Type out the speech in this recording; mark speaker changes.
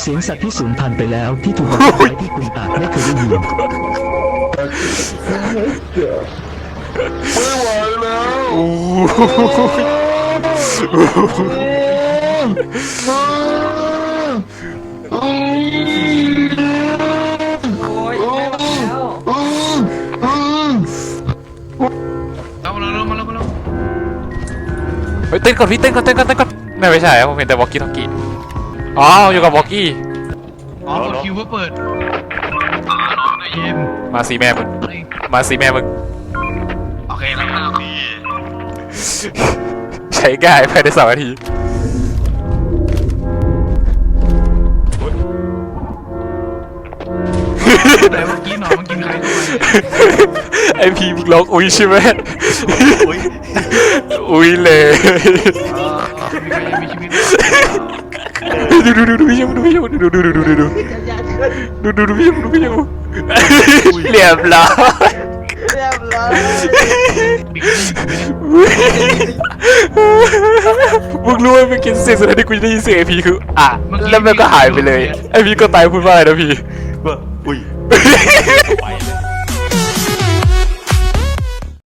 Speaker 1: เสียงสัตว์ที่สูญพันธุ์ไปแล้วที่ถูกบันทึกไว้ที่คุณอาจไม่เคยได้ยิน
Speaker 2: ไม่ไหวแล้ว
Speaker 3: โอ้โห
Speaker 4: โอ้ยไม่ไหวแล้ว
Speaker 2: เอามาแล้วมาแล้วมาแล้ว
Speaker 3: เฮ้ยเต้นก่อนพี่เต้นก่อนเต้นก่อนเต้นก่อนไม่ไม่ใช่ครับผมเห็นแต่วอกกี้ทอกกี้ อ๋ออยู่กับวอกกี้
Speaker 2: อ๋อกดคิวเพื่อเปิดอ่าน้องใจเย็น
Speaker 3: มาสีแม่มึงมาสีแม่มึง
Speaker 2: โอเคแล้วนะพี่
Speaker 3: ใช้ง่ายภายในสามนาที
Speaker 2: ไหนเมื่อกี้หนอนมันกินใครเข้าไป
Speaker 3: ไอพีมึงร้องอุ้ยใช่ไหมอุ้ยเลย
Speaker 2: มีใครยังมีชีวิตอยู่
Speaker 3: ดูดูดูดูพี่ยังดูพี่ยังดูดูดูดูดูดูดูดูดูพี่ยังดูพี่ยังเรียบร้อย
Speaker 4: เรียบร้อย
Speaker 2: มึ
Speaker 3: งรู้ไหมเมื่อกี้เสียงสุดท้ายที่กูได้ยินเสียงไอพีคืออะแล้วมันก็หายไปเลยไอพีก็ตายพูดว่าอะไรนะพี่
Speaker 5: ว่าอุ้
Speaker 3: ย